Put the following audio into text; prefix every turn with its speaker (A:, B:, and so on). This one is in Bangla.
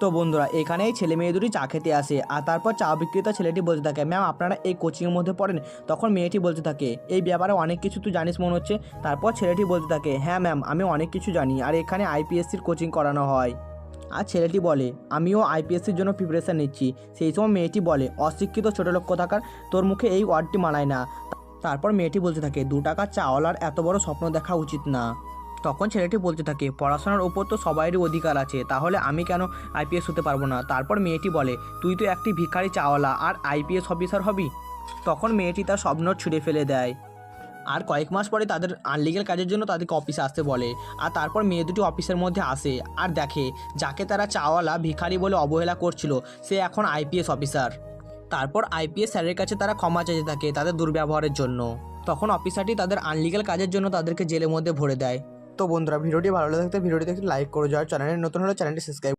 A: তো বন্ধুরা, এখানেই ছেলে মেয়ে দুটি চা খেতে আসে আর তারপর চা বিক্রেতা ছেলেটি বলতে থাকে, ম্যাম, আপনারা এই কোচিংয়ের মধ্যে পড়েন। তখন মেয়েটি বলতে থাকে, এই ব্যাপারে অনেক কিছু তুই জানিস মনে হচ্ছে। তারপর ছেলেটি বলতে থাকে হ্যাঁ ম্যাম, আমি অনেক কিছু জানি আর এখানে আইপিএসসির কোচিং করানো হয়। আর ছেলেটি বলে, আমিও আইপিএসসির জন্য প্রিপারেশান নিচ্ছি। সেই সময় মেয়েটি বলে, অশিক্ষিত ছোটো লোক থাকার তোর মুখে এই ওয়ার্ডটি মানায় না। তারপর মেয়েটি বলতে থাকে, দু টাকার চাওয়ালার এত বড় স্বপ্ন দেখা উচিত না। তখন ছেলেটি বলতে থাকে, পড়াশোনার ওপর তো সবারই অধিকার আছে, তাহলে আমি কেন আইপিএস হতে পারব না? তারপর মেয়েটি বলে, তুই তো একটি ভিখারি চাওয়ালা, আর আইপিএস অফিসার হবি? তখন মেয়েটি তার স্বপ্ন ছুঁড়ে ফেলে দেয়। আর কয়েক মাস পরে তাদের আনলিগেল কাজের জন্য তাদেরকে অফিসে আসতে বলে। আর তারপর মেয়ে দুটি অফিসের মধ্যে আসে। আর দেখে, যাকে তারা চাওয়ালা, ভিখারি বলে অবহেলা করছিল, সে এখন আইপিএস অফিসার। তারপর আইপিএস স্যারের কাছে তারা ক্ষমা চাইতে থাকে তাদের দুর্ব্যবহারের জন্য। তখন অফিসারটি তাদের আনলিগেল কাজের জন্য তাদেরকে জেলের মধ্যে ভরে দেয়। তো বন্ধুরা, ভিডিওটি ভালো লাগে ভিডিওটি দেখতে লাইক করে। যাওয়ার চ্যানেলে নতুন হলে চ্যানেলটি সাবস্ক্রাইব